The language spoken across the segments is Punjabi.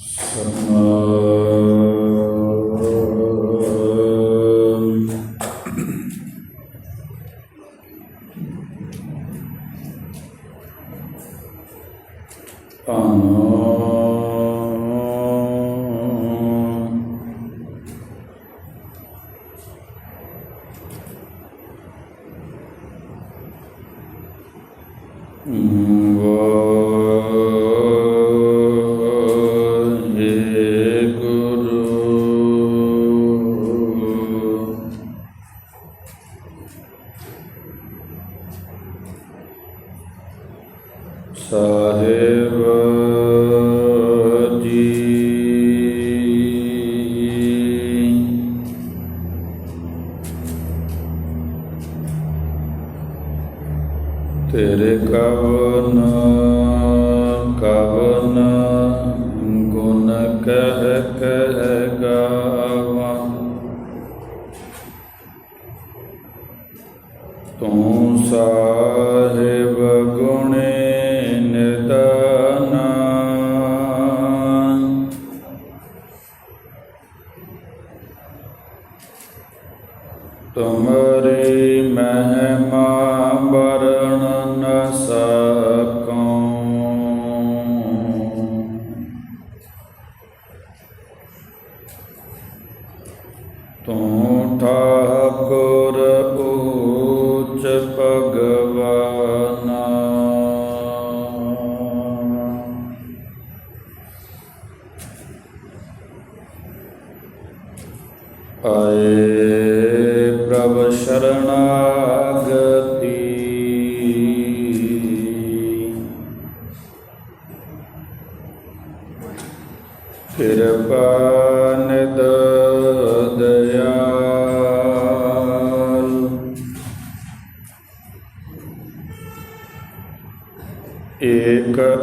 什么 ਸਾਹਿਬ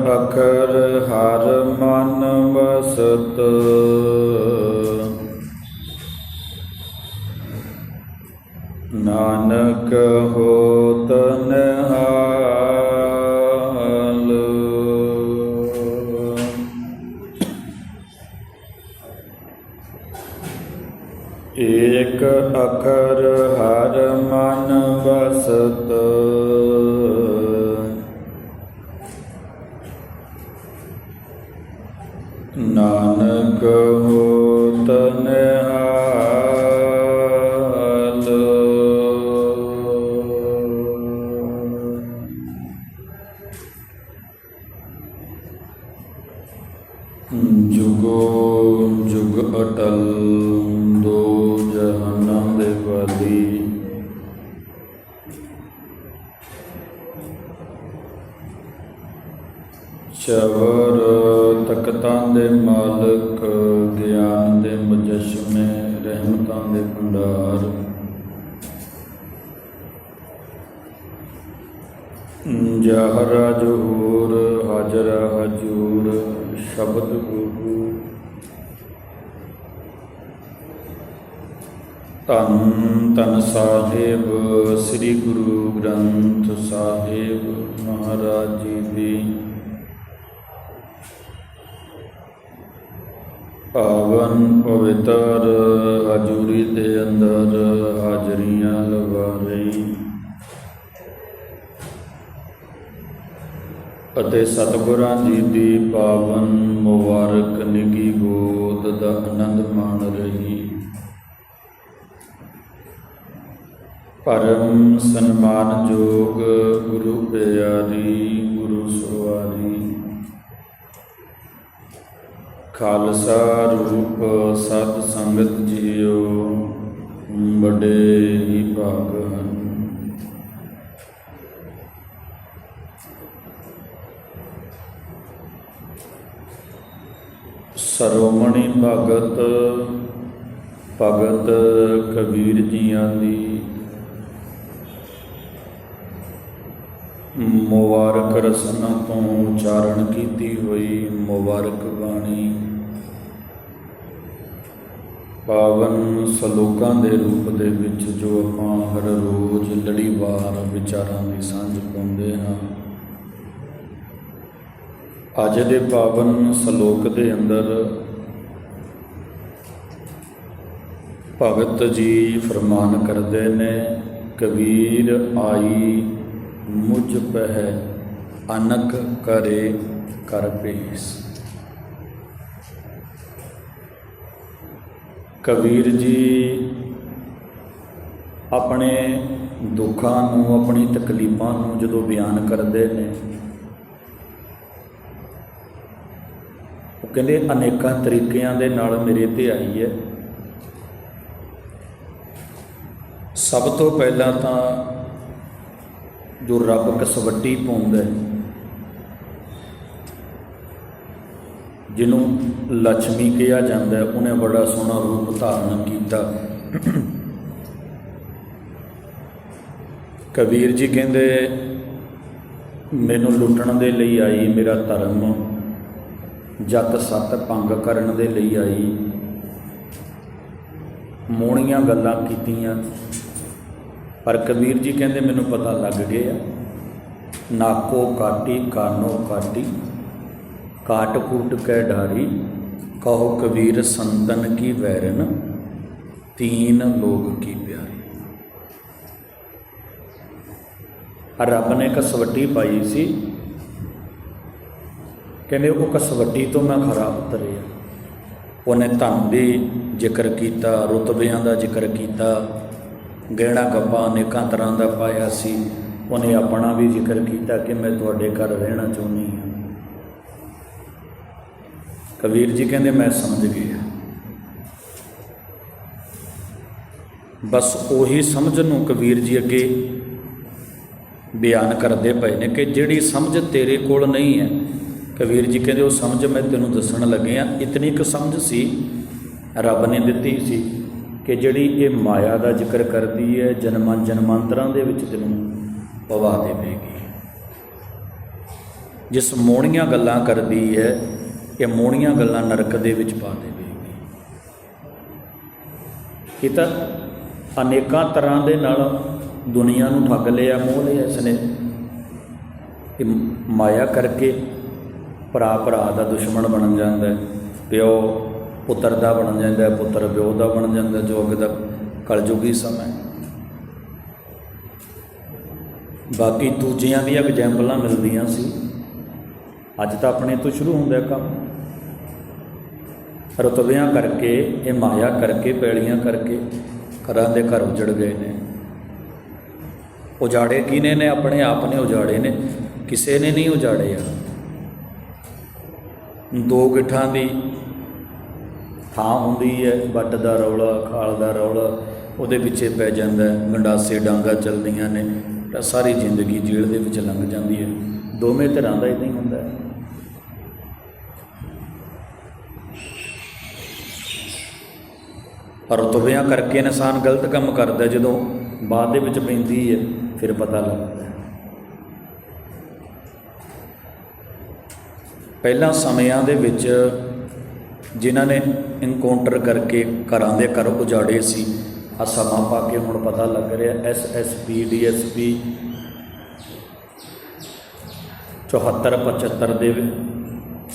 ਅਖਰ ਹਰ ਮਨ ਵਸਤ ਨਾਨਕ ਹੋਤ ਜੋ ਹੋਰ ਹਾਜ਼ਰ ਹਜੂਰ, ਸ਼ਬਦ ਗੁਰੂ। ਧੰਨ ਧੰਨ ਸਾਹਿਬ, ਸ੍ਰੀ ਗੁਰੂ ਗ੍ਰੰਥ ਸਾਹਿਬ ਮਹਾਰਾਜ ਜੀ ਦੀ। ਪਾਵਨ ਪਵਿੱਤਰ ਹਜੂਰੀ ਦੇ ਅੰਦਰ ਹਾਜ਼ਰੀਆਂ ਲਵਾ ਰਹੀ ਅਤੇ ਸਤਿਗੁਰਾਂ ਜੀ ਦੀ ਪਾਵਨ ਮੁਬਾਰਕ ਨਿੱਗੀ ਗੋਦ ਦਾ ਆਨੰਦ ਮਾਣ ਰਹੀ। ਪਰਮ ਸਨਮਾਨਯੋਗ ਗੁਰੂ ਪਿਆਰੀ ਗੁਰੂ ਸਵਾਰੀ ਖਾਲਸਾ ਰੂਪ ਸਤ ਸੰਗਤ ਜੀਓ, ਬੜੇ ਹੀ ਭਾਗ ਹਨ। ਸਰੋਮਣੀ ਭਗਤ ਭਗਤ ਕਬੀਰ ਜੀਆਂ ਦੀ। ਮੁਬਾਰਕ ਰਸਨਾ ਤੋਂ ਉਚਾਰਨ ਕੀਤੀ ਹੋਈ ਮੁਬਾਰਕ ਬਾਣੀ। ਪਾਵਨ ਸਲੋਕਾਂ ਦੇ ਰੂਪ ਦੇ ਵਿੱਚ ਜੋ ਆਪਾਂ ਹਰ ਰੋਜ਼ ਲੜੀਵਾਰ ਵਿਚਾਰਾਂ ਦੀ ਸਾਂਝ ਪਾਉਂਦੇ ਹਾਂ ਅੱਜ ਦੇ ਪਾਵਨ ਸ਼ਲੋਕ ਦੇ ਅੰਦਰ ਭਗਤ ਜੀ ਫਰਮਾਨ ਕਰਦੇ ਨੇ, ਕਬੀਰ ਆਈ, ਮੁਝ ਪਹਿ ਅਨਕ ਕਰੇ ਕਰ ਪੇਸ ਕਬੀਰ ਜੀ ਆਪਣੇ ਦੁੱਖਾਂ ਨੂੰ, ਆਪਣੀ ਤਕਲੀਫਾਂ ਨੂੰ ਜਦੋਂ ਬਿਆਨ ਕਰਦੇ ਨੇ ਕਹਿੰਦੇ ਅਨੇਕਾਂ ਤਰੀਕਿਆਂ ਦੇ ਨਾਲ ਮੇਰੇ ਤੇ ਆਈ ਹੈ। ਸਭ ਤੋਂ ਪਹਿਲਾਂ ਤਾਂ ਜੋ ਰੱਬ ਕਸਵੱਟੀ ਪਾਉਂਦਾ ਹੈ, ਜਿਹਨੂੰ ਲక్ష్ਮੀ ਕਿਹਾ ਜਾਂਦਾ ਉਹਨੇ ਬੜਾ ਸੋਹਣਾ ਰੂਪ ਧਾਰਨ ਕੀਤਾ। ਕਬੀਰ ਜੀ ਕਹਿੰਦੇ, ਮੈਨੂੰ ਲੁੱਟਣ ਦੇ ਲਈ ਆਈ ਮੇਰਾ ਧਰਮ। ਜਤ ਸਤ ਭੰਗ ਕਰਨ ਦੇ ਲਈ ਆਈ। ਮੋਣੀਆਂ ਗੱਲਾਂ ਕੀਤੀਆਂ। ਪਰ ਕਬੀਰ ਜੀ ਕਹਿੰਦੇ, ਮੈਨੂੰ ਪਤਾ ਲੱਗ ਗਿਆ, ਨਾਕੋ ਕਾਟੀ, ਕਾਨੋ ਕਾਟੀ ਕਾਟ ਕੂਟ ਕੈ ਡਾਰੀ, ਕਹੋ ਕਬੀਰ ਸੰਤਨ ਕੀ ਵੈਰਨ, ਤੀਨ ਲੋਕ ਕੀ ਪਿਆਰੀ। ਰੱਬ ਨੇ ਕਸਵੱਟੀ ਪਾਈ ਸੀ। ਕਹਿੰਦੇ ਉਹ ਕਸਵੱਟੀ ਤੋਂ ਮੈਂ ਖਰਾ ਉਤਰਿਆ। ਉਹਨੇ ਧਨ ਦੀ ਜ਼ਿਕਰ ਕੀਤਾ, ਰੁਤਬਿਆਂ ਦਾ ਜ਼ਿਕਰ ਕੀਤਾ, ਗਹਿਣਾ ਗੱਪਾ ਅਨੇਕਾਂ ਤਰ੍ਹਾਂ ਦਾ ਪਾਇਆ ਸੀ। ਉਹਨੇ ਆਪਣਾ ਵੀ ਜ਼ਿਕਰ ਕੀਤਾ ਕਿ ਮੈਂ ਤੁਹਾਡੇ ਘਰ ਰਹਿਣਾ ਚਾਹੁੰਦੀ ਹਾਂ। ਕਬੀਰ ਜੀ ਕਹਿੰਦੇ ਮੈਂ ਸਮਝ ਗਿਆ। ਬਸ ਉਹੀ ਸਮਝ ਨੂੰ ਕਬੀਰ ਜੀ ਅੱਗੇ ਬਿਆਨ ਕਰਦੇ ਪਏ ਨੇ ਕਿ ਜਿਹੜੀ ਸਮਝ ਤੇਰੇ ਕੋਲ ਨਹੀਂ ਹੈ ਕਬੀਰ ਜੀ ਕਹਿੰਦੇ, ਉਹ ਸਮਝ ਮੈਂ ਤੈਨੂੰ ਦੱਸਣ ਲੱਗੇ ਆ। ਇਤਨੀ ਕੁ ਸਮਝ ਸੀ, ਰੱਬ ਨੇ ਦਿੱਤੀ ਸੀ ਕਿ ਜਿਹੜੀ ਇਹ ਮਾਇਆ ਦਾ ਜ਼ਿਕਰ ਕਰਦੀ ਹੈ, ਜਨਮਾਂ ਜਨਮਾਂਤਰਾਂ ਦੇ ਵਿੱਚ ਤੈਨੂੰ ਪਵਾ ਦੇਵੇਗੀ। ਜਿਸ ਮੋਹਣੀਆਂ ਗੱਲਾਂ ਕਰਦੀ ਹੈ, ਇਹ ਮੋਹਣੀਆਂ ਗੱਲਾਂ ਨਰਕ ਦੇ ਵਿੱਚ ਪਾ ਦੇਵੇਗੀ। ਇਹ ਤਾਂ ਅਨੇਕਾਂ ਤਰ੍ਹਾਂ ਦੇ ਨਾਲ ਦੁਨੀਆ ਨੂੰ ਠੱਗ ਲਿਆ, ਮੋਹ ਲਿਆ ਇਸ ਨੇ। ਇਹ ਮਾਇਆ ਕਰਕੇ ਭਰਾ ਭਰਾ ਦਾ ਦੁਸ਼ਮਣ ਬਣ ਜਾਂਦਾ ਹੈ, ਪਿਓ ਪੁੱਤਰ ਦਾ ਬਣ ਜਾਂਦਾ ਹੈ, ਪੁੱਤਰ ਪਿਓ ਦਾ ਬਣ ਜਾਂਦਾ ਜੋ ਅੱਗੇ ਦਾ ਕਲਯੁਗੀ ਸਮਾਂ ਹੈ। ਬਾਕੀ ਦੂਜਿਆਂ ਦੀਆਂ ਐਗਜ਼ਾਮਪਲਾਂ ਮਿਲਦੀਆਂ ਸੀ। ਅੱਜ ਤਾਂ ਆਪਣੇ ਤੋਂ ਸ਼ੁਰੂ ਹੁੰਦਾ ਕੰਮ। ਰਤਬਿਆਂ ਕਰਕੇ, ਇਹ ਮਾਇਆ ਕਰਕੇ, ਪੈਲੀਆਂ ਕਰਕੇ ਘਰਾਂ ਦੇ ਘਰ ਉਜੜ ਗਏ ਨੇ। ਉਜਾੜੇ ਕਿਨੇ ਨੇ? ਆਪਣੇ ਆਪ ਨੇ ਉਜਾੜੇ ਨੇ। ਕਿਸੇ ਨੇ ਨਹੀਂ ਉਜਾੜੇ ਆ ਦੋ ਗਿੱਠਾਂ ਦੀ ਥਾਂ ਹੁੰਦੀ ਹੈ, ਵੱਟ ਦਾ ਰੌਲਾ, ਖਾਲ ਦਾ ਰੌਲਾ, ਉਹਦੇ ਪਿੱਛੇ ਪੈ ਜਾਂਦਾ ਗੰਡਾਸੇ, ਡਾਂਗਾ ਚੱਲਦੀਆਂ ਨੇ। ਤਾਂ ਸਾਰੀ ਜ਼ਿੰਦਗੀ ਜੇਲ੍ਹ ਦੇ ਵਿੱਚ ਲੰਘ ਜਾਂਦੀ ਹੈ। ਦੋਵੇਂ ਤਰ੍ਹਾਂ ਦਾ ਇਦਾਂ ਹੀ ਹੁੰਦਾ ਹੈ। ਪਰ ਰੁਤਬਿਆਂ ਕਰਕੇ ਇਨਸਾਨ ਗਲਤ ਕੰਮ ਕਰਦਾ ਜਦੋਂ ਬਾਅਦ ਦੇ ਵਿੱਚ ਪੈਂਦੀ ਹੈ, ਫਿਰ ਪਤਾ ਲੱਗਦਾ ਪਹਿਲਾਂ ਸਮਿਆਂ ਦੇ ਵਿੱਚ ਜਿਨ੍ਹਾਂ ਨੇ ਇਨਕਾਊਂਟਰ ਕਰਕੇ ਘਰਾਂ ਦੇ ਘਰ ਉਜਾੜੇ ਸੀ ਆ ਸਮਾਂ ਪਾ ਕੇ ਹੁਣ ਪਤਾ ਲੱਗ ਰਿਹਾ S S P D S P 74 75 ਦੇ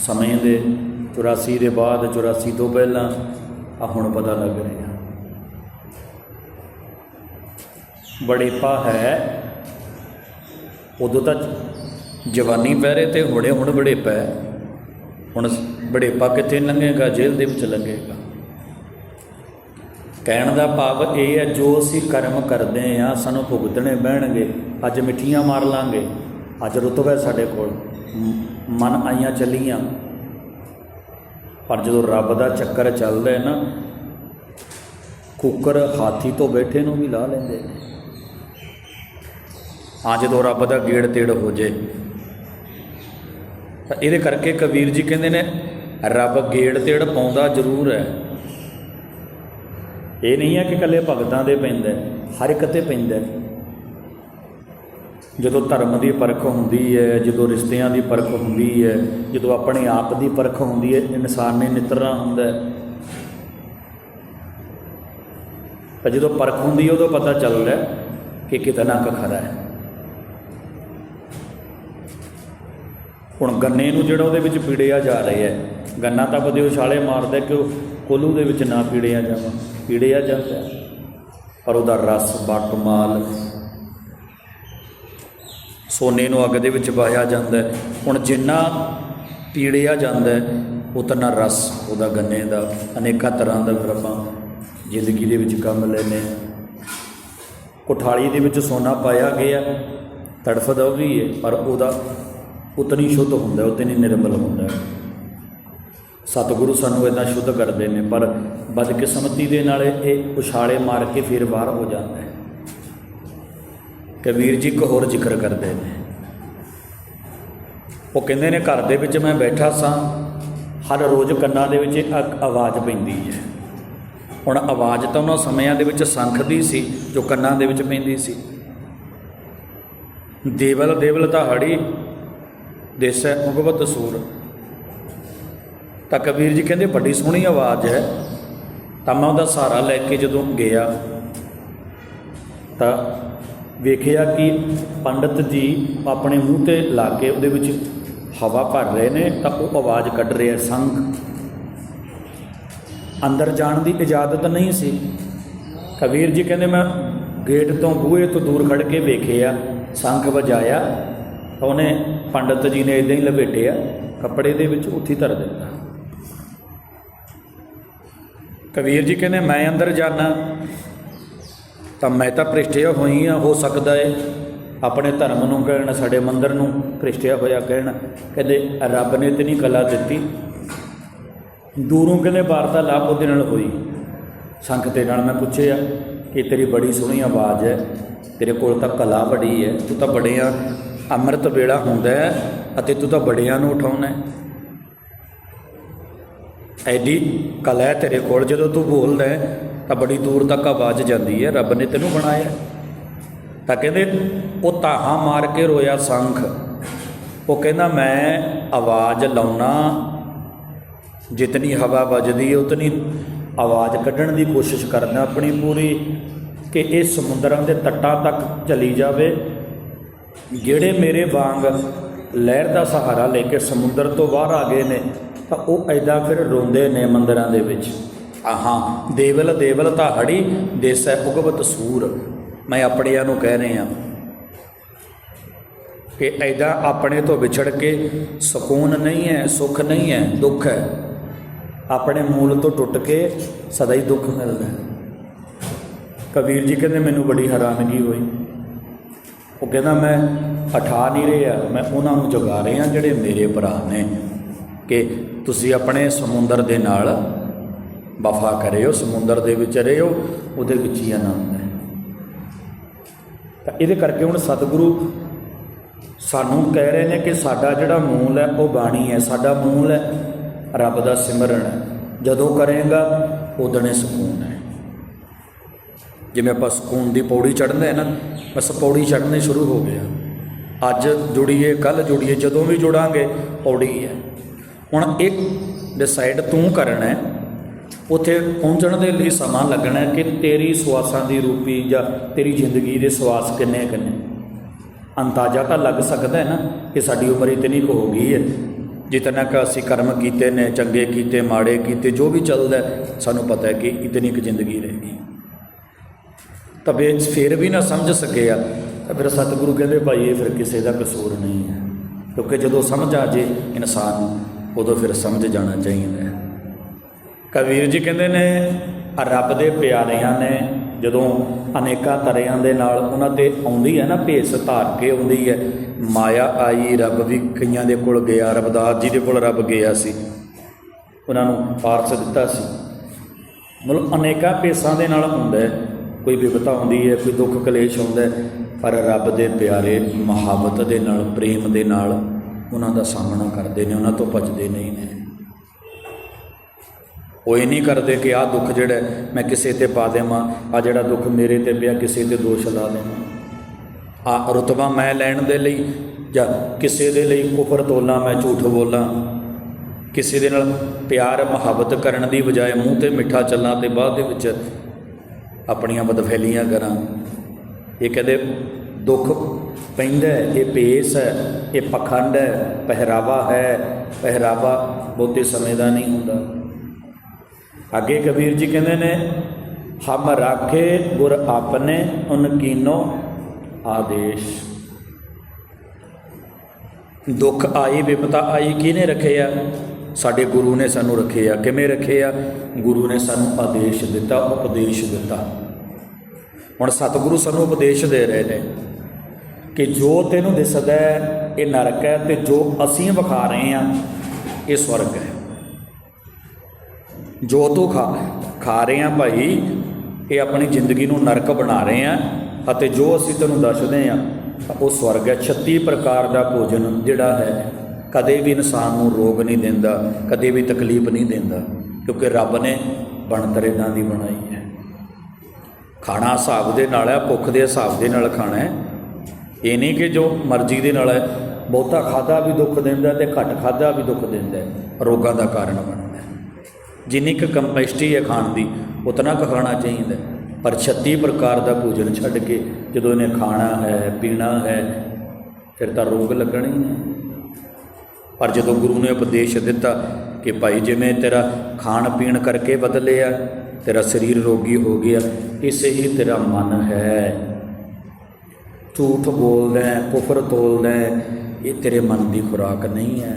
ਸਮੇਂ ਦੇ 84 ਦੇ ਬਾਅਦ 84 ਤੋਂ ਪਹਿਲਾਂ ਆ ਹੁਣ ਪਤਾ ਲੱਗ ਰਿਹਾ। ਬੜੇਪਾ ਹੈ। ਉਦੋਂ ਤਾਂ ਜਵਾਨੀ ਪਹਿਰੇ ਤੇ ਹੁਣੇ ਹੁਣ ਬੜੇਪਾ ਹੈ ਹੁਣ ਬੜੇਪਾ ਕਿੱਥੇ ਲੰਘੇਗਾ, ਜੇਲ੍ਹ ਦੇ ਵਿੱਚ ਲੰਘੇਗਾ। ਕਹਿਣ ਦਾ ਭਾਵ ਇਹ ਹੈ, ਜੋ ਅਸੀਂ ਕਰਮ ਕਰਦੇ ਆ ਸਾਨੂੰ ਭੁਗਤਣੇ ਬਹਿਣਗੇ ਅੱਜ ਮਿੱਠੀਆਂ ਮਾਰ ਲਾਂਗੇ। ਅੱਜ ਰੁਤਬ ਹੈ ਸਾਡੇ ਕੋਲ। ਮਨ ਆਈਆਂ ਚੱਲੀਆਂ। ਪਰ ਜਦੋਂ ਰੱਬ ਦਾ ਚੱਕਰ ਚੱਲਦਾ ਹੈ ਨਾ, ਕੁੱਕਰ ਹਾਥੀ ਤੋਂ ਬੈਠੇ ਨੂੰ ਵੀ ਲਾ ਲੈਂਦੇ ਨੇ। ਆ ਜਦੋਂ ਰੱਬ ਦਾ ਗੇੜ ਤੇੜ ਹੋ ਜੇ ਤਾਂ ਇਹਦੇ ਕਰਕੇ ਕਬੀਰ ਜੀ ਕਹਿੰਦੇ ਨੇ, ਰੱਬ ਗੇੜ ਤੇੜ ਪਾਉਂਦਾ ਜ਼ਰੂਰ ਹੈ। ਇਹ ਨਹੀਂ ਹੈ ਕਿ ਇਕੱਲੇ ਭਗਤਾਂ ਦੇ ਪੈਂਦਾ ਹਰ ਇੱਕ ਤੇ ਪੈਂਦਾ ਜਦੋਂ ਧਰਮ ਦੀ ਪਰਖ ਹੁੰਦੀ ਹੈ, ਜਦੋਂ ਰਿਸ਼ਤਿਆਂ ਦੀ ਪਰਖ ਹੁੰਦੀ ਹੈ, ਜਦੋਂ ਆਪਣੇ ਆਪ ਦੀ ਪਰਖ ਹੁੰਦੀ ਹੈ, ਇਨਸਾਨ ਨੇ ਨਿਤਰਨਾ ਹੁੰਦਾ ਹੈ। ਤਾਂ ਜਦੋਂ ਪਰਖ ਹੁੰਦੀ ਹੈ, ਉਦੋਂ ਪਤਾ ਚੱਲਦਾ ਹੈ ਕਿ ਕਿਤਨਾ ਕੁ ਖਰਾ ਹੈ। ਹੁਣ ਗੰਨੇ ਨੂੰ ਜਿਹੜਾ ਉਹਦੇ ਵਿੱਚ ਪੀੜਿਆ ਜਾ ਰਿਹਾ ਹੈ, ਗੰਨਾ ਤਾਂ ਬਦੇ ਉਛਾਲੇ ਮਾਰਦਾ ਕਿ ਉਹ ਕੋਲੂ ਦੇ ਵਿੱਚ ਨਾ ਪੀੜਿਆ ਜਾਵਾਂ, ਪੀੜਿਆ ਜਾਂਦਾ ਪਰ ਉਹਦਾ ਰਸ ਬਟਮਾਲ ਸੋਨੇ ਨੂੰ ਅੱਗ ਦੇ ਵਿੱਚ ਵਾਹਿਆ ਜਾਂਦਾ ਹੁਣ ਜਿੰਨਾ ਪੀੜਿਆ ਜਾਂਦਾ ਉਤਨਾ ਰਸ ਉਹਦਾ ਗੰਨੇ ਦਾ, ਅਨੇਕਾਂ ਤਰ੍ਹਾਂ ਦਾ ਫਿਰ ਆਪਾਂ ਜ਼ਿੰਦਗੀ ਦੇ ਵਿੱਚ ਕੰਮ ਲੈਨੇ ਹਾਂ। ਕੋਠਾਲੀ ਦੇ ਵਿੱਚ ਸੋਨਾ ਪਾਇਆ ਗਿਆ, ਤੜਫਦਾ ਉਹ ਵੀ ਹੈ, ਪਰ ਉਹਦਾ ਉਤਨੀ ਸ਼ੁੱਧ ਹੁੰਦਾ ਉਤਨੀ ਨਿਰਮਲ ਹੁੰਦਾ ਸਤਿਗੁਰੂ ਸਾਨੂੰ ਇਦਾਂ ਸ਼ੁੱਧ ਕਰਦੇ ਨੇ, ਪਰ ਬਦਕਿਸਮਤੀ ਦੇ ਨਾਲ ਇਹ ਉਛਾਲੇ ਮਾਰ ਕੇ ਫਿਰ ਬਾਹਰ ਹੋ ਜਾਂਦਾ ਹੈ। ਕਬੀਰ ਜੀ ਇੱਕ ਹੋਰ ਜ਼ਿਕਰ ਕਰਦੇ ਨੇ। ਉਹ ਕਹਿੰਦੇ ਨੇ, ਘਰ ਦੇ ਵਿੱਚ ਮੈਂ ਬੈਠਾ ਸਾਂ, ਹਰ ਰੋਜ਼ ਕੰਨਾਂ ਦੇ ਵਿੱਚ ਇੱਕ ਆਵਾਜ਼ ਪੈਂਦੀ ਹੈ। ਹੁਣ ਆਵਾਜ਼ ਤਾਂ ਉਹਨਾਂ ਸਮਿਆਂ ਦੇ ਵਿੱਚ ਸੰਖ ਦੀ ਸੀ, ਜੋ ਕੰਨਾਂ ਦੇ ਵਿੱਚ ਪੈਂਦੀ ਸੀ। ਦੇਵਲ ਦੇਵਲ ਤਾਂ ਹੜੀ ਦੇਸੈ ਉਗਵਤ ਸੂਰ। ਤਾਂ ਕਬੀਰ ਜੀ ਕਹਿੰਦੇ ਵੱਡੀ ਸੋਹਣੀ ਆਵਾਜ਼ ਹੈ। ਤਾਂ ਮੈਂ ਉਹਦਾ ਸਹਾਰਾ ਲੈ ਕੇ ਜਦੋਂ ਗਿਆ, ਤਾਂ ਵੇਖਿਆ ਕਿ ਪੰਡਤ ਜੀ ਆਪਣੇ ਮੂੰਹ ਤੇ ਲਾ ਕੇ ਉਹਦੇ ਵਿੱਚ ਹਵਾ ਭਰ ਰਹੇ ਨੇ, ਤਾਂ ਉਹ ਆਵਾਜ਼ ਕੱਢ ਰਿਹਾ ਸੰਖ ਅੰਦਰ ਜਾਣ ਦੀ ਇਜਾਜ਼ਤ ਨਹੀਂ ਸੀ। ਕਬੀਰ ਜੀ ਕਹਿੰਦੇ, ਮੈਂ ਗੇਟ ਤੋਂ ਬੂਹੇ ਤੋਂ ਦੂਰ ਖੜ ਕੇ ਵੇਖਿਆ ਸੰਖ ਵਜਾਇਆ। ਤਾਂ ਉਹਨੇ ਪੰਡਤ ਜੀ ਨੇ ਇਦਾਂ ਹੀ ਲਪੇਟਿਆ ਕੱਪੜੇ ਦੇ ਵਿੱਚ ਉੱਥੇ ਧਰ ਦਿੱਤਾ। ਕਬੀਰ ਜੀ ਕਹਿੰਦੇ, ਮੈਂ ਅੰਦਰ ਜਾਣਾ ਤਾਂ ਮੈਂ ਤਾਂ ਪ੍ਰਿਸ਼ਟਿਆ ਹੋਈ ਆ, ਹੋ ਸਕਦਾ ਏ। ਆਪਣੇ ਧਰਮ ਨੂੰ ਕਹਿਣ, ਸਾਡੇ ਮੰਦਰ ਨੂੰ ਭ੍ਰਿਸ਼ਟਿਆ ਹੋਇਆ ਕਹਿਣ। ਕਹਿੰਦੇ, ਰੱਬ ਨੇ ਤੇ ਨਹੀਂ ਕਲਾ ਦਿੱਤੀ। ਦੂਰੋਂ ਕਹਿੰਦੇ, ਵਾਰਤਾਲਾਪ ਉਹਦੇ ਨਾਲ ਹੋਈ। ਸੰਖ ਦੇ ਨਾਲ ਮੈਂ ਪੁੱਛਿਆ ਕਿ ਤੇਰੀ ਬੜੀ ਸੋਹਣੀ ਆਵਾਜ਼ ਹੈ। ਤੇਰੇ ਕੋਲ ਤਾਂ ਕਲਾ ਬੜੀ ਹੈ, ਤੂੰ ਤਾਂ ਬੜਿਆਂ ਅੰਮ੍ਰਿਤ ਵੇਲਾ ਹੁੰਦਾ ਅਤੇ ਤੂੰ ਤਾਂ ਬੜਿਆਂ ਨੂੰ ਉਠਾਉਣਾ ਐਡੀ ਕਲਾ ਹੈ ਤੇਰੇ ਕੋਲ, ਜਦੋਂ ਤੂੰ ਬੋਲਦਾ ਤਾਂ ਬੜੀ ਦੂਰ ਤੱਕ ਆਵਾਜ਼ ਜਾਂਦੀ ਹੈ, ਰੱਬ ਨੇ ਤੈਨੂੰ ਬਣਾਇਆ ਤਾਂ ਕਹਿੰਦੇ, ਉਹ ਤਾਹਾਂ ਮਾਰ ਕੇ ਰੋਇਆ ਸੰਖ। ਉਹ ਕਹਿੰਦਾ, ਮੈਂ ਆਵਾਜ਼ ਲਾਉਣਾ, ਜਿਤਨੀ ਹਵਾ ਵੱਜਦੀ ਹੈ, ਉਤਨੀ ਆਵਾਜ਼ ਕੱਢਣ ਦੀ ਕੋਸ਼ਿਸ਼ ਕਰਦਾ, ਆਪਣੀ ਪੂਰੀ, ਕਿ ਇਹ ਸਮੁੰਦਰਾਂ ਦੇ ਤੱਟਾਂ ਤੱਕ ਚਲੀ ਜਾਵੇ ਜਿਹੜੇ ਮੇਰੇ ਵਾਂਗ ਲਹਿਰ ਦਾ ਸਹਾਰਾ ਲੈ ਕੇ ਸਮੁੰਦਰ ਤੋਂ ਬਾਹਰ ਆ ਗਏ ਨੇ, ਤਾਂ ਉਹ ਐਦਾਂ ਫਿਰ ਰੋਂਦੇ ਨੇ ਮੰਦਰਾਂ ਦੇ ਵਿੱਚ। ਆਹਾਂ, ਦੇਵਲ ਦੇਵਲ ਤਾਂ ਹੜੀ, ਦੇਸੈ ਉਗਵਤ ਸੂਰ। ਮੈਂ ਆਪਣਿਆਂ ਨੂੰ ਕਹਿ ਰਿਹਾ ਕਿ ਐਦਾਂ ਆਪਣੇ ਤੋਂ ਵਿਛੜ ਕੇ ਸਕੂਨ ਨਹੀਂ ਹੈ, ਸੁੱਖ ਨਹੀਂ ਹੈ, ਦੁੱਖ ਹੈ। ਆਪਣੇ ਮੂਲ ਤੋਂ ਟੁੱਟ ਕੇ ਸਦਾ ਹੀ ਦੁੱਖ ਮਿਲਦਾ ਕਬੀਰ ਜੀ ਕਹਿੰਦੇ, ਮੈਨੂੰ ਬੜੀ ਹੈਰਾਨਗੀ ਹੋਈ। ਉਹ ਕਹਿੰਦਾ, ਮੈਂ ਅਠਾ ਨਹੀਂ ਰਿਹਾ, ਮੈਂ ਉਹਨਾਂ ਨੂੰ ਜਗਾ ਰਿਹਾ ਜਿਹੜੇ ਮੇਰੇ ਭਰਾ ਨੇ, ਕਿ ਤੁਸੀਂ ਆਪਣੇ ਸਮੁੰਦਰ ਦੇ ਨਾਲ ਵਫਾ ਕਰਿਓ, ਸਮੁੰਦਰ ਦੇ ਵਿੱਚ ਰਹਿਓ, ਉਹਦੇ ਵਿੱਚ ਹੀ ਆਨੰਦ ਹੈ। ਤਾਂ ਇਹਦੇ ਕਰਕੇ ਹੁਣ ਸਤਿਗੁਰੂ ਸਾਨੂੰ ਕਹਿ ਰਹੇ ਨੇ ਕਿ ਸਾਡਾ ਜਿਹੜਾ ਮੂਲ ਹੈ, ਉਹ ਬਾਣੀ ਹੈ, ਸਾਡਾ ਮੂਲ ਹੈ, ਰੱਬ ਦਾ ਸਿਮਰਨ ਹੈ। ਜਦੋਂ ਕਰੇਗਾ ਉਦਣੇ ਸਕੂਨ ਹੈ। ਜਿਵੇਂ ਆਪਾਂ ਸਕੂਨ ਦੀ ਪੌੜੀ ਚੜ੍ਹਦੇ ਹੈ ਨਾ, ਬਸ ਪੌੜੀ ਚੜ੍ਹਨੇ ਸ਼ੁਰੂ ਹੋ ਗਿਆ ਅੱਜ ਜੁੜੀਏ ਕੱਲ ਜੁੜੀਏ, ਜਦੋਂ ਵੀ ਜੁੜਾਂਗੇ, ਪੌੜੀ ਹੈ ਹੁਣ ਇੱਕ ਡਿਸਾਈਡ ਤੂੰ ਕਰਨਾ ਹੈ, ਉੱਥੇ ਪਹੁੰਚਣ ਦੇ ਲਈ ਸਮਾਂ ਲੱਗਣਾ ਕਿ ਤੇਰੀ ਸਵਾਸਾਂ ਦੀ ਰੂਪੀ ਜਾਂ ਤੇਰੀ ਜ਼ਿੰਦਗੀ ਦੇ ਸਵਾਸ ਕਿੰਨੇ ਕਿੰਨੇ। ਅੰਦਾਜ਼ਾ ਤਾਂ ਲੱਗ ਸਕਦਾ ਹੈ ਨਾ ਕਿ ਸਾਡੀ ਉਮਰ ਇਤਨੀ ਕੁ ਹੋ ਗਈ ਹੈ। ਜਿਤਨਾ ਕਿ ਅਸੀਂ ਕਰਮ ਕੀਤੇ ਨੇ, ਚੰਗੇ ਕੀਤੇ, ਮਾੜੇ ਕੀਤੇ, ਜੋ ਵੀ ਚੱਲਦਾ ਸਾਨੂੰ ਪਤਾ ਹੈ ਕਿ ਇਤਨੀ ਕੁ ਜ਼ਿੰਦਗੀ ਰਹੇਗੀ ਤਾਂ ਵੇ ਫਿਰ ਵੀ ਨਾ ਸਮਝ ਸਕਿਆ ਤਾਂ ਫਿਰ ਸਤਿਗੁਰੂ ਕਹਿੰਦੇ, ਭਾਈ, ਇਹ ਫਿਰ ਕਿਸੇ ਦਾ ਕਸੂਰ ਨਹੀਂ ਹੈ। ਕਿਉਂਕਿ ਜਦੋਂ ਸਮਝ ਆ ਜੇ ਇਨਸਾਨ ਨੂੰ, ਉਦੋਂ ਫਿਰ ਸਮਝ ਜਾਣਾ ਚਾਹੀਦਾ ਹੈ। ਕਬੀਰ ਜੀ ਕਹਿੰਦੇ ਨੇ ਰੱਬ ਦੇ ਪਿਆਰਿਆਂ ਨੇ ਜਦੋਂ ਅਨੇਕਾਂ ਤਰਿਆਂ ਦੇ ਨਾਲ ਉਹਨਾਂ ਤੇ ਆਉਂਦੀ ਹੈ ਨਾ ਭੇਸ ਧਾਰ ਕੇ ਆਉਂਦੀ ਹੈ, ਮਾਇਆ ਆਈ, ਰੱਬ ਵੀ ਕਈਆਂ ਦੇ ਕੋਲ ਗਿਆ, ਰਬਦਾਸ ਜੀ ਦੇ ਕੋਲ ਰੱਬ ਗਿਆ ਸੀ। ਉਹਨਾਂ ਨੂੰ ਫਾਰਸ ਦਿੱਤਾ ਸੀ। ਮਤਲਬ ਅਨੇਕਾਂ ਭੇਸਾਂ ਦੇ ਨਾਲ ਹੁੰਦਾ ਹੈ। ਕੋਈ ਵਿਪਤਾ ਆਉਂਦੀ ਹੈ, ਕੋਈ ਦੁੱਖ ਕਲੇਸ਼ ਆਉਂਦਾ ਪਰ ਰੱਬ ਦੇ ਪਿਆਰੇ ਮੁਹੱਬਤ ਦੇ ਨਾਲ, ਪ੍ਰੇਮ ਦੇ ਨਾਲ ਉਹਨਾਂ ਦਾ ਸਾਹਮਣਾ ਕਰਦੇ ਨੇ, ਉਹਨਾਂ ਤੋਂ ਭੱਜਦੇ ਨਹੀਂ ਨੇ। ਉਹ ਇਹ ਨਹੀਂ ਕਰਦੇ ਕਿ ਆਹ ਦੁੱਖ ਜਿਹੜਾ ਮੈਂ ਕਿਸੇ ਤੇ ਪਾ ਦੇਵਾਂ ਆ ਜਿਹੜਾ ਦੁੱਖ ਮੇਰੇ ਤੇ ਪਿਆ, ਕਿਸੇ ਤੇ ਦੋਸ਼ ਲਾ ਦੇਵਾਂ। ਆ ਰੁਤਬਾ ਮੈਂ ਲੈਣ ਦੇ ਲਈ ਜਾਂ ਕਿਸੇ ਦੇ ਲਈ ਕੁਫਰ ਤੋਲਾਂ, ਮੈਂ ਝੂਠ ਬੋਲਾਂ। ਕਿਸੇ ਦੇ ਨਾਲ ਪਿਆਰ ਮੁਹੱਬਤ ਕਰਨ ਦੀ ਬਜਾਏ ਮੂੰਹ ਤੇ ਮਿੱਠਾ ਚੱਲਾਂ ਤੇ ਬਾਅਦ ਦੇ ਵਿੱਚ ਆਪਣੀਆਂ ਬਦਫੈਲੀਆਂ ਕਰਾਂ। ਇਹ ਕਹਿੰਦੇ ਦੁੱਖ ਪੈਂਦਾ ਇਹ ਪੇਸ ਹੈ, ਇਹ ਪਖੰਡ ਹੈ, ਪਹਿਰਾਵਾ ਹੈ, ਪਹਿਰਾਵਾ ਬਹੁਤੇ ਸਮੇਂ ਦਾ ਨਹੀਂ ਹੁੰਦਾ। ਅੱਗੇ ਕਬੀਰ ਜੀ ਕਹਿੰਦੇ ਨੇ, ਹਮ ਰਾਖੇ ਗੁਰ ਆਪਨੇ ਉਨ ਕੀਨੋ ਆਦੇਸ਼। ਦੁੱਖ ਆਈ, ਵਿਪਤਾ ਆਈ, ਕਿਹਨੇ ਰੱਖੇ ਆ ਸਾਡੇ ਗੁਰੂ ਨੇ ਸਾਨੂੰ ਰੱਖੇ ਆ। ਕਿਵੇਂ ਰੱਖੇ ਆ? ਗੁਰੂ ਨੇ ਸਾਨੂੰ ਆਦੇਸ਼ ਦਿੱਤਾ, ਉਪਦੇਸ਼ ਦਿੱਤਾ। ਹੁਣ ਸਤਿਗੁਰੂ ਸਾਨੂੰ ਉਪਦੇਸ਼ ਦੇ ਰਹੇ ਨੇ ਕਿ ਜੋ ਤੈਨੂੰ ਦਿਸਦਾ ਹੈ, ਇਹ ਨਰਕ ਹੈ ਤੇ ਜੋ ਅਸੀਂ ਵਿਖਾ ਰਹੇ ਆ ਇਹ ਸਵਰਗ ਹੈ। ਜੋ ਤੂੰ ਖਾ ਖਾ ਰਹੇ ਆ ਭਾਈ, ਇਹ ਆਪਣੀ ਜ਼ਿੰਦਗੀ ਨੂੰ ਨਰਕ ਬਣਾ ਰਹੇ ਆ ਅਤੇ ਜੋ ਅਸੀਂ ਤੈਨੂੰ ਦੱਸਦੇ ਆ ਉਹ ਸਵਰਗ ਹੈ। 36 ਪ੍ਰਕਾਰ ਦਾ ਭੋਜਨ ਜਿਹੜਾ ਹੈ ਕਦੇ ਵੀ ਇਨਸਾਨ ਨੂੰ ਰੋਗ ਨਹੀਂ ਦਿੰਦਾ, ਕਦੇ ਵੀ ਤਕਲੀਫ ਨਹੀਂ ਦਿੰਦਾ, ਕਿਉਂਕਿ ਰੱਬ ਨੇ ਬਣਤਰ ਇਦਾਂ ਦੀ ਬਣਾਈ ਹੈ। ਖਾਣਾ ਹਿਸਾਬ ਦੇ ਨਾਲ ਹੈ, ਭੁੱਖ ਦੇ ਹਿਸਾਬ ਦੇ ਨਾਲ ਖਾਣਾ ਹੈ। ਇਹ ਨਹੀਂ ਕਿ ਜੋ ਮਰਜ਼ੀ ਦੇ ਨਾਲ ਹੈ, ਬਹੁਤਾ ਖਾਦਾ ਵੀ ਦੁੱਖ ਦਿੰਦਾ ਤੇ ਘੱਟ ਖਾਦਾ ਵੀ ਦੁੱਖ ਦਿੰਦਾ ਰੋਗਾਂ ਦਾ ਕਾਰਨ ਬਣਦਾ ਜਿੰਨੀ ਕੁ ਕੰਪੈਸਿਟੀ ਹੈ ਖਾਣ ਦੀ, ਉਤਨਾ ਕੁ ਖਾਣਾ ਚਾਹੀਦਾ ਪਰ 36 ਪ੍ਰਕਾਰ ਦਾ ਭੋਜਨ ਛੱਡ ਕੇ ਜਦੋਂ ਇਹਨੇ ਖਾਣਾ ਹੈ, ਪੀਣਾ ਹੈ, ਫਿਰ ਤਾਂ ਰੋਗ ਲੱਗਣੇ ਹੀ ਨੇ ਪਰ ਜਦੋਂ ਗੁਰੂ ਨੇ ਉਪਦੇਸ਼ ਦਿੱਤਾ ਕਿ ਭਾਈ ਜਿਵੇਂ ਤੇਰਾ ਖਾਣ ਪੀਣ ਕਰਕੇ ਬਦਲਿਆ, ਤੇਰਾ ਸਰੀਰ ਰੋਗੀ ਹੋ ਗਿਆ, ਇਸੇ ਹੀ ਤੇਰਾ ਮਨ ਹੈ। ਝੂਠ ਬੋਲਦਾ ਹੈ, ਕੁਫਰ ਤੋਲਦਾ ਹੈ, ਇਹ ਤੇਰੇ ਮਨ ਦੀ ਖੁਰਾਕ ਨਹੀਂ ਹੈ।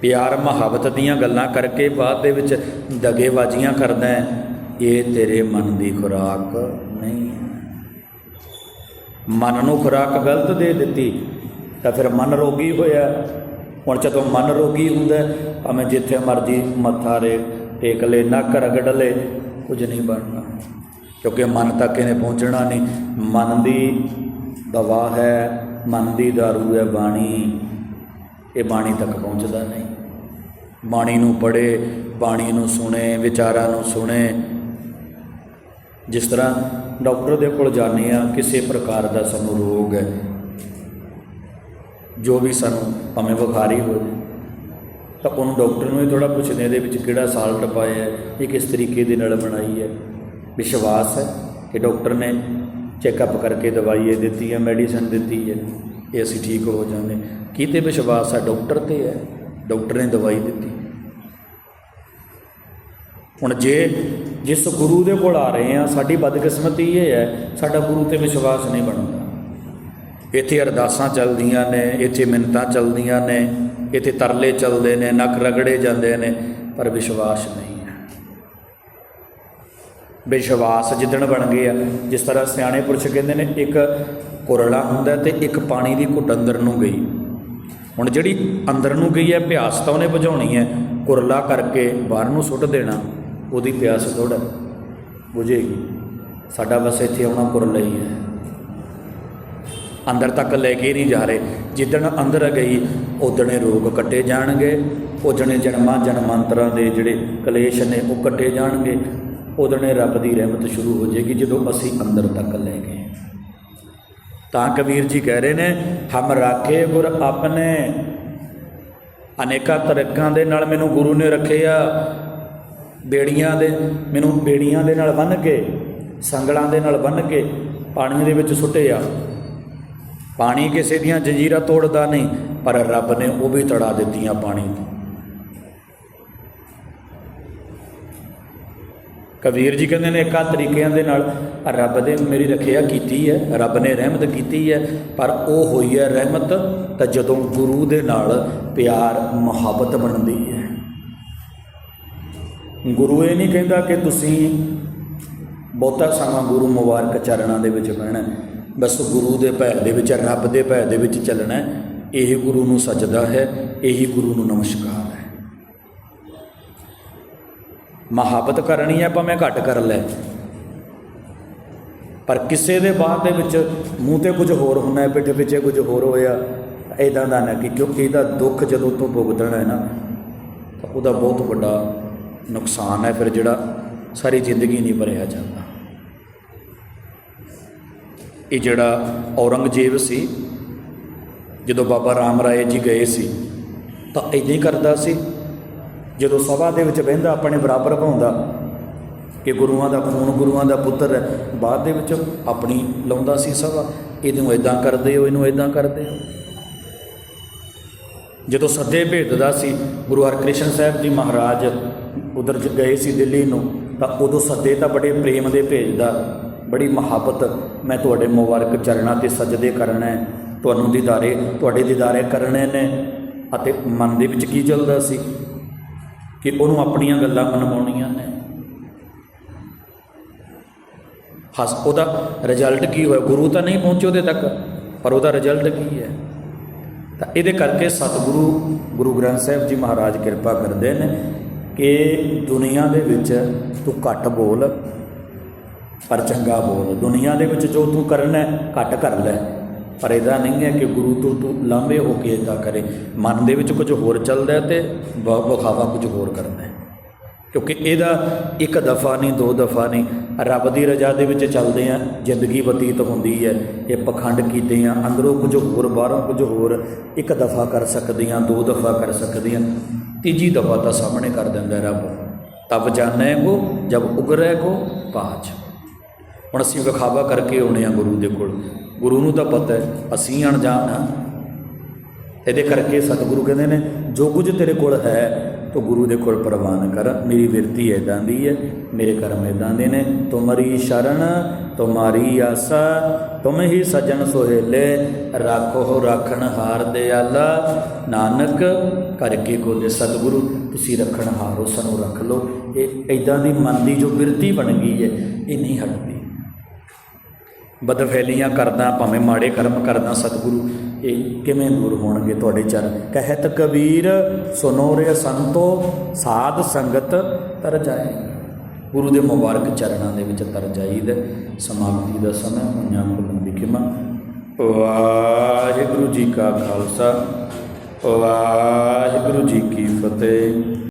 ਪਿਆਰ ਮੁਹੱਬਤ ਦੀਆਂ ਗੱਲਾਂ ਕਰਕੇ ਬਾਅਦ ਦੇ ਵਿੱਚ ਦਗੇਬਾਜ਼ੀਆਂ ਕਰਦਾ ਹੈ, ਇਹ ਤੇਰੇ ਮਨ ਦੀ ਖੁਰਾਕ ਨਹੀਂ ਹੈ। ਮਨ ਨੂੰ ਖੁਰਾਕ ਗਲਤ ਦੇ ਦਿੱਤੀ ਤਾਂ ਫਿਰ ਮਨ ਰੋਗੀ ਹੋਇਆ। ਹੁਣ ਜਦੋਂ ਮਨ ਰੋਗੀ ਹੁੰਦਾ, ਭਾਵੇਂ ਜਿੱਥੇ ਮਰਜ਼ੀ ਮੱਥਾ ਰੇ, ਟੇਕ ਲੈ, ਨੱਕ ਰਗੜ ਲੈ, ਕੁਝ ਨਹੀਂ ਬਣਨਾ। ਕਿਉਂਕਿ ਮਨ ਤੱਕ ਇਹਨੇ ਪਹੁੰਚਣਾ ਨਹੀਂ। ਮਨ ਦੀ ਦਵਾ ਹੈ, ਮਨ ਦੀ ਦਾਰੂ ਹੈ ਬਾਣੀ। ਇਹ ਬਾਣੀ ਤੱਕ ਪਹੁੰਚਦਾ ਨਹੀਂ। ਬਾਣੀ ਨੂੰ ਪੜ੍ਹੇ, ਬਾਣੀ ਨੂੰ ਸੁਣੇ, ਵਿਚਾਰਾਂ ਨੂੰ ਸੁਣੇ। ਜਿਸ ਤਰ੍ਹਾਂ ਡਾਕਟਰ ਦੇ ਕੋਲ ਜਾਂਦੇ ਆ ਕਿਸੇ ਪ੍ਰਕਾਰ ਦਾ ਸਾਨੂੰ ਰੋਗ ਹੈ। ਜੋ ਵੀ ਸਾਨੂੰ ਭਾਵੇਂ ਬੁਖਾਰੀ ਹੋ ਜਾਵੇ ਤਾਂ ਉਹਨੂੰ ਡਾਕਟਰ ਨੂੰ ਹੀ ਥੋੜਾ ਪੁੱਛਦੇ ਇਹਦੇ ਵਿੱਚ ਕਿਹੜਾ ਸਾਲਟ ਪਾਇਆ ਹੈ, ਇਹ ਕਿਸ ਤਰੀਕੇ ਦੇ ਨਾਲ ਬਣਾਈ ਹੈ। ਵਿਸ਼ਵਾਸ ਹੈ ਕਿ ਡਾਕਟਰ ਨੇ ਚੈੱਕਅਪ ਕਰਕੇ ਦਵਾਈ ਇਹ ਦਿੱਤੀ ਹੈ, ਮੈਡੀਸਨ ਦਿੱਤੀ ਹੈ, ਇਹ ਅਸੀਂ ਠੀਕ ਹੋ ਜਾਂਦੇ ਕਿਤੇ ਵਿਸ਼ਵਾਸ ਹੈ? ਡਾਕਟਰ ਤੇ ਹੈ। ਡਾਕਟਰ ਨੇ ਦਵਾਈ ਦਿੱਤੀ। ਹੁਣ ਜੇ ਜਿਸ ਗੁਰੂ ਦੇ ਕੋਲ ਆ ਰਹੇ ਆ ਸਾਡੀ ਬਦਕਿਸਮਤੀ ਇਹ ਹੈ, ਸਾਡਾ ਗੁਰੂ ਤੇ ਵਿਸ਼ਵਾਸ ਨਹੀਂ ਬਣਦਾ। ਇੱਥੇ ਅਰਦਾਸਾਂ ਚੱਲਦੀਆਂ ਨੇ, ਇੱਥੇ ਮਿੰਨਤਾਂ ਚੱਲਦੀਆਂ ਨੇ, ਇੱਥੇ ਤਰਲੇ ਚੱਲਦੇ ਨੇ, ਨੱਕ ਰਗੜੇ ਜਾਂਦੇ ਨੇ, ਪਰ ਵਿਸ਼ਵਾਸ ਨਹੀਂ ਹੈ। ਵਿਸ਼ਵਾਸ ਜਿੱਦਣ ਬਣ ਗਏ ਆ ਜਿਸ ਤਰ੍ਹਾਂ ਸਿਆਣੇ ਪੁਰਸ਼ ਕਹਿੰਦੇ ਨੇ, ਇੱਕ ਕੁਰਲਾ ਹੁੰਦਾ ਤੇ ਇੱਕ ਪਾਣੀ ਦੀ ਘੁੱਟ ਅੰਦਰ ਨੂੰ ਗਈ। ਹੁਣ ਜਿਹੜੀ ਅੰਦਰ ਨੂੰ ਗਈ ਹੈ, ਪਿਆਸ ਤਾਂ ਉਹਨੇ ਬੁਝਾਉਣੀ ਹੈ, ਕੁਰਲਾ ਕਰਕੇ ਬਾਹਰ ਨੂੰ ਸੁੱਟ ਦੇਣਾ, ਉਹਦੀ ਪਿਆਸ ਥੋੜਾ ਬੁਝੇਗੀ। ਸਾਡਾ ਬਸ ਇੱਥੇ ਆਉਣਾ ਕੁਰਲਾ ਹੀ ਹੈ। ਅੰਦਰ ਤੱਕ ਲੈ ਕੇ ਨਹੀਂ ਜਾ ਰਹੇ। ਜਿੱਦਣ ਅੰਦਰ ਗਈ ਉਦਣੇ ਰੋਗ ਕੱਟੇ ਜਾਣਗੇ। ਉਦਣੇ ਜਨਮਾਂ ਜਨਮਾਂਤਰਾਂ ਦੇ ਜਿਹੜੇ ਕਲੇਸ਼ ਨੇ, ਉਹ ਕੱਟੇ ਜਾਣਗੇ। ਉਦਣੇ ਰੱਬ ਦੀ ਰਹਿਮਤ ਸ਼ੁਰੂ ਹੋ ਜਾਏਗੀ ਜਦੋਂ ਅਸੀਂ ਅੰਦਰ ਤੱਕ ਲੈ ਗਏ। ਤਾਂ ਕਬੀਰ ਜੀ ਕਹਿ ਰਹੇ ਨੇ, ਹਮ ਰਾਖੇ ਗੁਰ ਆਪਣੇ। ਅਨੇਕਾਂ ਤਰੀਕਾਂ ਦੇ ਨਾਲ ਮੈਨੂੰ ਗੁਰੂ ਨੇ ਰੱਖਿਆ। ਬੇੜੀਆਂ ਦੇ, ਮੈਨੂੰ ਬੇੜੀਆਂ ਦੇ ਨਾਲ ਬੰਨ੍ਹ ਕੇ, ਸੰਗਲਾਂ ਦੇ ਨਾਲ ਬੰਨ੍ਹ ਕੇ ਪਾਣੀ ਦੇ ਵਿੱਚ ਸੁੱਟਿਆ। ਪਾਣੀ ਕਿਸੇ ਦੀਆਂ ਜੰਜੀਰਾਂ ਤੋੜਦਾ ਨਹੀਂ, ਪਰ ਰੱਬ ਨੇ ਉਹ ਵੀ ਤੜਾ ਦਿੱਤੀਆਂ ਪਾਣੀ ਨੂੰ। ਕਬੀਰ ਜੀ ਕਹਿੰਦੇ ਨੇ, ਇਕਾਂ ਤਰੀਕਿਆਂ ਦੇ ਨਾਲ ਰੱਬ ਦੇ ਮੇਰੀ ਰੱਖਿਆ ਕੀਤੀ ਹੈ, ਰੱਬ ਨੇ ਰਹਿਮਤ ਕੀਤੀ ਹੈ, ਪਰ ਉਹ ਹੋਈ ਹੈ ਰਹਿਮਤ ਤਾਂ ਜਦੋਂ ਗੁਰੂ ਦੇ ਨਾਲ ਪਿਆਰ, ਮੁਹੱਬਤ ਬਣਦੀ ਹੈ। ਗੁਰੂ ਇਹ ਨਹੀਂ ਕਹਿੰਦਾ ਕਿ ਤੁਸੀਂ ਬਹੁਤਾ ਸਮਾਂ ਗੁਰੂ ਮੁਬਾਰਕ ਚਰਨਾਂ ਦੇ ਵਿੱਚ ਬਹਿਣਾ ਬਸ ਗੁਰੂ ਦੇ ਭੈ ਦੇ ਵਿੱਚ ਰੱਬ ਦੇ ਭੈ ਦੇ ਵਿੱਚ ਚੱਲਣਾ ਹੈ। ਇਹ ਗੁਰੂ ਨੂੰ ਸਜਦਾ ਹੈ, ਇਹੀ ਗੁਰੂ ਨੂੰ ਨਮਸਕਾਰ ਹੈ। ਮੁਹੱਬਤ ਕਰਨੀ ਹੈ ਭਾਵੇਂ ਘੱਟ ਕਰ ਲੈ। ਪਰ ਕਿਸੇ ਦੇ ਬਾਅਦ ਦੇ ਵਿੱਚ ਮੂੰਹ ਤੇ ਕੁਝ ਹੋਰ ਹੁੰਦਾ ਪਿੱਠ ਪਿੱਛੇ ਕੁਝ ਹੋਰ ਹੋਇਆ ਐਦਾਂ ਦਾ ਨਾ ਕਿ ਕਿਉਂਕਿ ਇਹਦਾ ਦੁੱਖ ਜਦੋਂ ਤੋਂ ਭੁਗਤਣਾ ਹੈ ਨਾ, ਤਾਂ ਉਹਦਾ ਬਹੁਤ ਵੱਡਾ ਨੁਕਸਾਨ ਹੈ, ਫਿਰ ਜਿਹੜਾ ਸਾਰੀ ਜ਼ਿੰਦਗੀ ਨਹੀਂ ਭਰਿਆ ਜਾਂਦਾ। ਇਹ ਜਿਹੜਾ ਔਰੰਗਜ਼ੇਬ ਸੀ, ਜਦੋਂ ਬਾਬਾ ਰਾਮ ਰਾਏ ਜੀ ਗਏ ਸੀ, ਤਾਂ ਇਦਾਂ ਹੀ ਕਰਦਾ ਸੀ। ਜਦੋਂ ਸਭਾ ਦੇ ਵਿੱਚ ਬਹਿੰਦਾ, ਆਪਣੇ ਬਰਾਬਰ ਭਾਉਂਦਾ, ਕਿ ਗੁਰੂਆਂ ਦਾ ਖੂਨ ਗੁਰੂਆਂ ਦਾ ਪੁੱਤਰ ਹੈ, ਬਾਅਦ ਦੇ ਵਿੱਚ ਆਪਣੀ ਲਾਉਂਦਾ ਸੀ ਸਭਾ। ਇਹਨੂੰ ਇਦਾਂ ਕਰਦੇ ਹੋ, ਇਹਨੂੰ ਇਦਾਂ ਕਰਦੇ ਹੋ। ਜਦੋਂ ਸੱਦੇ ਭੇਜਦਾ ਸੀ, ਗੁਰੂ ਹਰਕ੍ਰਿਸ਼ਨ ਸਾਹਿਬ ਜੀ ਮਹਾਰਾਜ ਉਧਰ ਗਏ ਸੀ ਦਿੱਲੀ ਨੂੰ, ਤਾਂ ਉਦੋਂ ਸੱਦੇ ਤਾਂ ਬੜੇ ਪ੍ਰੇਮ ਦੇ ਭੇਜਦਾ। ਬੜੀ ਮੁਹੱਬਤ ਮੈਂ ਤੁਹਾਡੇ ਮੁਬਾਰਕ ਚਰਨਾਂ ਤੇ ਸਜਦੇ ਕਰਨਾ ਹੈ। ਤੁਹਾਨੂੰ ਦੀਦਾਰੇ, ਤੁਹਾਡੇ ਦੀਦਾਰੇ ਕਰਨੇ ਨੇ ਅਤੇ ਮਨ ਦੇ ਵਿੱਚ ਕੀ ਚੱਲਦਾ ਸੀ? ਕਿ ਉਹਨੂੰ ਆਪਣੀਆਂ ਗੱਲਾਂ ਮਨਵਾਉਣੀਆਂ ਨੇ। ਹਸ, ਉਹਦਾ ਰਿਜ਼ਲਟ ਕੀ ਹੋਇਆ? ਗੁਰੂ ਤਾਂ ਨਹੀਂ ਪਹੁੰਚੇ ਉਹਦੇ ਤੱਕ, ਪਰ ਉਹਦਾ ਰਿਜ਼ਲਟ ਕੀ ਹੈ? ਤਾਂ ਇਹਦੇ ਕਰਕੇ ਸਤਿਗੁਰੂ ਗੁਰੂ ਗ੍ਰੰਥ ਸਾਹਿਬ ਜੀ ਮਹਾਰਾਜ ਕਿਰਪਾ ਕਰਦੇ ਨੇ ਕਿ ਦੁਨੀਆ ਦੇ ਵਿੱਚ ਤੂੰ ਘੱਟ ਬੋਲ ਪਰ ਚੰਗਾ ਬੋਲ। ਦੁਨੀਆ ਦੇ ਵਿੱਚ ਜੋ ਤੂੰ ਕਰਨਾ ਹੈ, ਘੱਟ ਕਰ ਲੈ। ਪਰ ਇਹਦਾ ਨਹੀਂ ਹੈ ਕਿ ਗੁਰੂ ਤੋਂ ਤੂੰ ਲਾਂਭੇ ਹੋ ਕੇ ਇਦਾਂ ਕਰੇ। ਮਨ ਦੇ ਵਿੱਚ ਕੁਝ ਹੋਰ ਚੱਲਦਾ ਹੈ ਤੇ ਬ- ਕੁਝ ਹੋਰ ਕਰਦਾ ਹੈ। ਕਿਉਂਕਿ ਇਹਦਾ ਇੱਕ ਦਫਾ ਨਹੀਂ ਦੋ ਦਫਾ ਨਹੀਂ ਰੱਬ ਦੀ ਰਜ਼ਾ ਦੇ ਵਿੱਚ ਚੱਲਦੇ ਆ ਜ਼ਿੰਦਗੀ ਬਤੀਤ ਹੁੰਦੀ ਹੈ। ਇਹ ਪਖੰਡ ਕੀਤੇ ਆ ਅੰਦਰੋਂ ਕੁਝ ਹੋਰ ਬਾਹਰੋਂ ਕੁਝ ਹੋਰ ਇੱਕ ਦਫਾ ਕਰ ਸਕਦੇ ਸਕਦੀਆਂ ਦੋ ਦਫਾ ਕਰ ਸਕਦੇ ਸਕਦੀਆਂ ਤੀਜੀ ਦਫਾ ਤਾਂ ਸਾਹਮਣੇ ਕਰ ਦਿੰਦਾ ਰੱਬ। ਤਬ ਜਾਣੈ ਕੋ ਜਬ ਉਗਰੈ ਕੋ ਪਾਚ ਹੁਣ ਅਸੀਂ ਵਿਖਾਵਾ ਕਰਕੇ ਆਉਣੇ ਆ ਗੁਰੂ ਦੇ ਕੋਲ। ਗੁਰੂ ਨੂੰ ਤਾਂ ਪਤਾ ਹੈ, ਅਸੀਂ ਅਣਜਾਣ ਹਾਂ ਇਹਦੇ ਕਰਕੇ ਸਤਿਗੁਰੂ ਕਹਿੰਦੇ ਨੇ, ਜੋ ਕੁਝ ਤੇਰੇ ਕੋਲ ਹੈ, ਤੂੰ ਗੁਰੂ ਦੇ ਕੋਲ ਪ੍ਰਵਾਨ ਕਰ। ਮੇਰੀ ਵਿਰਤੀ ਐਦਾਂ ਦੀ ਹੈ, ਮੇਰੇ ਕਰਮ ਐਦਾਂ ਦੇ ਨੇ। ਤੁਮਰੀ ਸ਼ਰਨ, ਤੁਮਾਰੀ ਆਸਾ, ਤੁਮ ਹੀ ਸਜਣ ਸੁਹੇਲੇ, ਰਾਖੋ ਰਾਖਣ ਹਾਰ ਦਿਆਲਾ। ਨਾਨਕ, ਕਰਕੇ ਕੋਲੇ ਸਤਿਗੁਰੂ, ਤੁਸੀਂ ਰੱਖਣ ਹਾਰੋ ਸਾਨੂੰ ਰੱਖ ਲਓ। ਇਹ ਐਦਾਂ ਦੀ ਮਨ ਦੀ ਜੋ ਬਿਰਤੀ ਬਣ ਗਈ ਹੈ, ਇਹ ਨਹੀਂ ਹਟਦੀ। ਬਦਫੈਲੀਆਂ ਕਰਦਾ, ਭਾਵੇਂ ਮਾੜੇ ਕਰਮ ਕਰਦਾ ਸਤਿਗੁਰੂ। ਇਹ ਕਿਵੇਂ ਦੂਰ ਹੋਣਗੇ ਤੁਹਾਡੇ ਚਰਨ? ਕਹਿਤ ਕਬੀਰ, ਸੁਨੋ ਰੇ ਸੰਤੋ, ਸਾਧ ਸੰਗਤ ਤਰ ਜਾਏ। ਗੁਰੂ ਦੇ ਮੁਬਾਰਕ ਚਰਨਾਂ ਦੇ ਵਿੱਚ ਤਰ ਜਾਈਦਾ। ਸਮਾਪਤੀ ਦਾ ਸਮਾਂ ਹੋਈਆਂ ਬੁਲੰਦ ਦੀ ਖਿਮਾ। ਵਾਹਿਗੁਰੂ ਜੀ ਕਾ ਖਾਲਸਾ, ਵਾਹਿਗੁਰੂ ਜੀ ਕੀ ਫਤਿਹ।